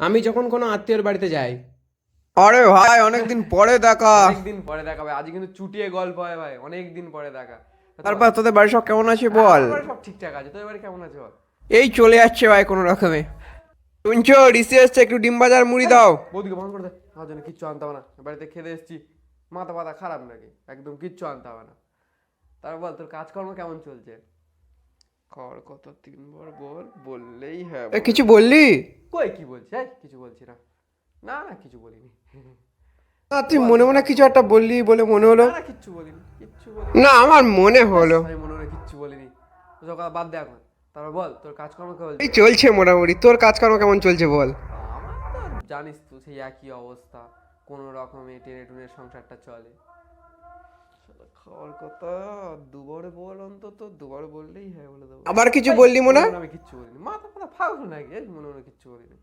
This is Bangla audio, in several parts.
আমি যখন কোনো আত্মীয়র বাড়িতে যাই। আরে ভাই অনেকদিন পরে দেখা। অনেকদিন পরে দেখা ভাই আজ কিন্তু চুটিয়ে গল্প হয় ভাই অনেক দিন পরে দেখা। তারপর তোদের বাড়ি সব কেমন আছে বল? সব ঠিকঠাক আছে তোর এবারে কেমন আছে বল? এই চলে যাচ্ছে ভাই কোনো রকমে। শুনছো ঋষি এসছে একটু ডিম বাজার মুড়ি দাও। বৌদিকে বন্ধ করে দে আমার জন্য কিচ্ছু আনতে হবে না। বাড়িতে খেতে এসেছি মাথা পাতা খারাপ নাকি? একদম কিচ্ছু আনতে হবে না। তারপর বল তোর কাজকর্ম কেমন চলছে? কর কত তিনবার বল বললেই হ্যাঁ কিছু বললি? কই কি বলছিস এই, কিছু বলছি না। না না কিছু বলিনি। না তুই মনে মনে কিছু একটা বললি বলে মনে হলো। না কিচ্ছু বলিনি কিচ্ছু বলিনি। না আমার মনে হলো। আমি মনে মনে কিচ্ছু বলিনি। কথা বাদ দে এখন। তারপর বল তোর কাজকর্ম কেমন এই চলছে মোটামুটি। তোর কাজকর্ম কেমন চলছে বল? আমার তো জানিস তো সেই একই অবস্থা। কোনো রকমে টেনে টুনে সংসারটা চলে। খাওয়ার কথা দুবার বল অন্তত দুবার বললেই হ্যাঁ বলে দেবো। আবার কিছু বললি মনে? হয়? আমি কিচ্ছু মাথা নাকি? মনে মনে কিচ্ছু বলিনি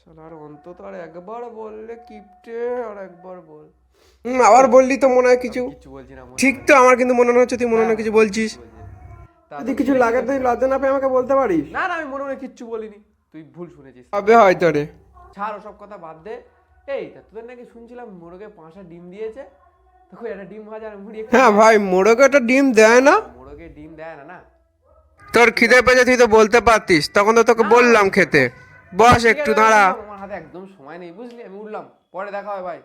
শালা আর অন্তত আর একবার বললে কিপটে আর একবার বল। হুম, আবার বললি তো মনে হয় কিছু। বলছি না ঠিক তো আমার কিন্তু মনে হচ্ছে তুই মনে মনে কিছু বলছিস। যদি কিছু লাগে তুই লজ্জা না পেয়ে আমাকে বলতে পারিস। না না আমি মনে মনে কিচ্ছু বলিনি। তুই ভুল শুনেছিস। হবে হয়তো রে। ছাড় ওসব কথা বাদ দে। এই তা তোদের নাকি শুনছিলাম মোরগে পাঁচটা ডিম দিয়েছে? দেখো একটা ডিম ভাজা আর মুড়ি হ্যাঁ ভাই মোড়কে একটা ডিম দেয় না? মোরগে ডিম দেয় না না। তোর খিদে পেয়েছে তুই তো বলতে পারতিস। তখন তো তোকে বললাম খেতে। বস একটু দাঁড়া। আমার হাতে একদম সময় নেই বুঝলি? আমি উঠলাম পরে দেখা হয় ভাই